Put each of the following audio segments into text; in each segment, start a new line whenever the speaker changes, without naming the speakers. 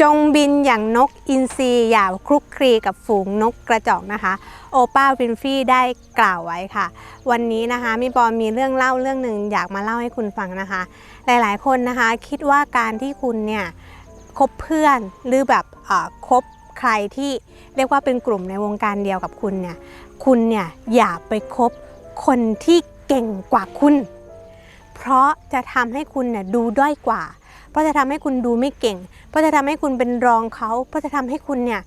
จงบินอย่างนกอินทรีอย่าคลุกคลีกับฝูงนกกระจอกนะคะ โอป้าวินฟรีได้กล่าวไว้ค่ะ วันนี้นะคะมิปอมีเรื่องเล่าเรื่องหนึ่งอยากมาเล่าให้คุณฟังนะคะ หลายๆ คนนะคะคิดว่าการที่คุณเนี่ยคบเพื่อนหรือแบบคบใครที่เรียกว่าเป็นกลุ่มในวงการเดียวกับคุณเนี่ยคุณเนี่ยอย่าไปคบคนที่เก่งกว่าคุณ เพราะจะทำให้คุณเนี่ยดูด้อยกว่า เพราะจะทำให้คุณดูไม่เก่ง เพราะจะทำให้คุณเป็นรองเขา เพราะจะทำให้คุณเนี่ย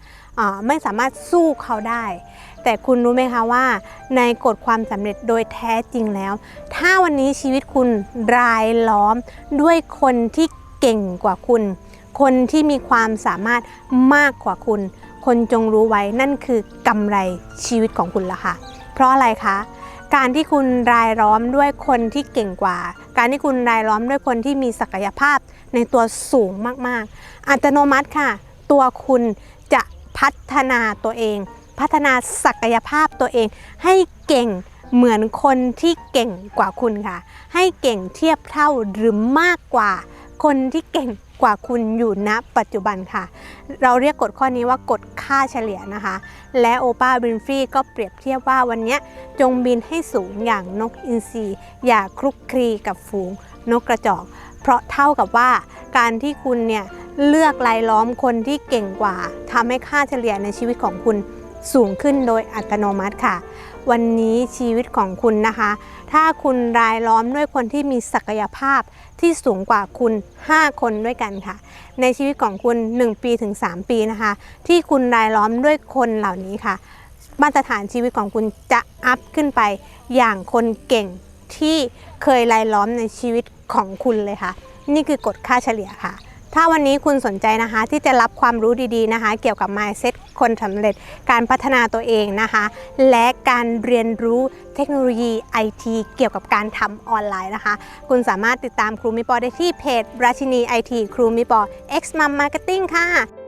ไม่สามารถสู้เขาได้ แต่คุณรู้ไหมคะว่า ในกฎความสำเร็จโดยแท้จริงแล้ว ถ้าวันนี้ชีวิตคุณรายล้อมด้วยคนที่เก่งกว่าคุณ คนที่มีความสามารถมากกว่าคุณ คนจงรู้ไว้นั่นคือกำไรชีวิตของคุณละค่ะ เพราะอะไรคะ การที่คุณรายล้อมด้วยคนที่เก่งกว่า การที่คุณรายล้อมด้วยคนที่มีศักยภาพในตัวสูงมากๆ อัตโนมัติค่ะ ตัวคุณจะพัฒนาตัวเอง พัฒนาศักยภาพตัวเอง ให้เก่งเหมือนคนที่เก่งกว่าคุณค่ะ ให้เก่งเทียบเท่าหรือมากกว่า คนที่เก่งกว่าคุณอยู่ณปัจจุบันค่ะ เราเรียกกฎข้อนี้ว่ากฎค่าเฉลี่ยนะคะ และโอป้าบินฟรีก็เปรียบเทียบว่าวันนี้จงบินให้สูงอย่างนกอินทรีอย่าคลุกคลีกับฝูงนกกระจอก เพราะเท่ากับว่าการที่คุณเนี่ยเลือกรายล้อมคนที่เก่งกว่าทำให้ค่าเฉลี่ยในชีวิตของคุณ สูงขึ้นโดยอัตโนมัติค่ะ วันนี้ชีวิตของคุณนะคะ ถ้าคุณรายล้อมด้วยคนที่มีศักยภาพที่สูงกว่าคุณ 5 คนด้วยกันค่ะ ในชีวิตของคุณ 1 ปีถึง 3 ปีนะคะ ที่คุณรายล้อมด้วยคนเหล่านี้ค่ะ มาตรฐานชีวิตของคุณจะอัพขึ้นไปอย่างคนเก่งที่เคยรายล้อมในชีวิตของคุณเลยค่ะ นี่คือกฎค่าเฉลี่ยค่ะ ถ้าวันนี้คุณสนใจนะคะ ที่จะรับความรู้ดีๆนะคะ เกี่ยวกับ mindset คนสำเร็จการพัฒนาตัวเองนะคะ และการเรียนรู้เทคโนโลยีไอทีเกี่ยวกับการทำออนไลน์นะคะ คุณสามารถติดตามครูมิปอได้ที่เพจราชินีไอทีครูมิปอ X Mom Marketing ค่ะ